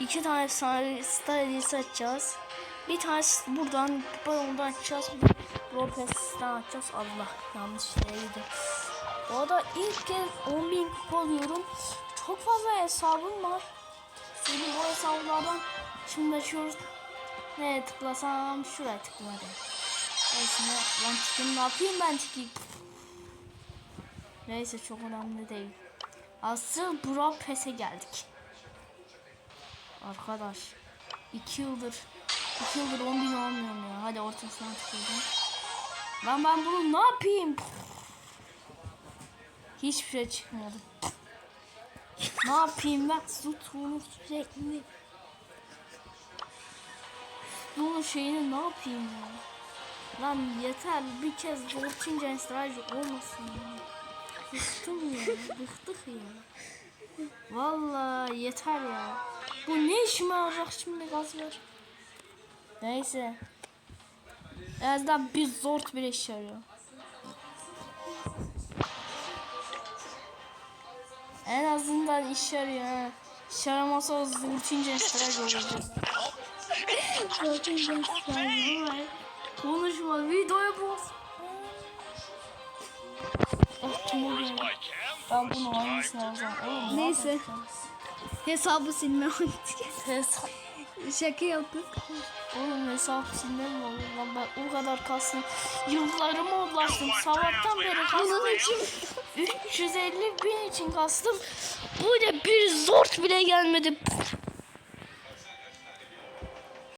iki tane star hediyesi açacağız. Bir tanesi buradan yolundan açacağız. Roblox'tan açacağız. Allah yanlış yere gidiyor. Bu arada ilk kez 10.000 kupa alıyorum. Çok fazla hesabım var. Senin bu hesaplardan şimdi açıyoruz. Nereye tıklasam şuraya tıkladım. Neyse ne, lan ne yapayım ben çıkayım. Neyse çok önemli değil. Asıl Brawl geldik. Arkadaş 2 yıldır 2 yıldır 10 bin olmuyorum ya. Hadi ortasına tıkladım. Lan ben bunu ne yapayım? Hiçbir şey çıkmadı. ne yapayım ben? Sütunu sürekli. Bunun şeyini ne yapayım ya? Lan yeter bir kez Zorçinca Enstrajı olmasın ya. Bıktım ya. Bıktık ya. Vallahi yeter ya. Bu ne işime yarayacak şimdi gaz ver. Neyse. En azından bir zort bir iş yarıyor. En azından iş yarıyor ha. İş yaramasa o Enstrajı olacak. Zorçinca Enstrajı var. Konuşma videoya bas. Ah Timur geldi. Ben bunu aynısını alacağım. Oğlum, ne Neyse. yapacağız? Hesabı silme Hesap. Şaka yaptık. Oğlum hesap silme mi olur lan ben o kadar kastım. Yıllarıma ulaştım. Sabahtan beri kastım. Bunun için 350 bin için kastım. Bu da bir zort bile gelmedi.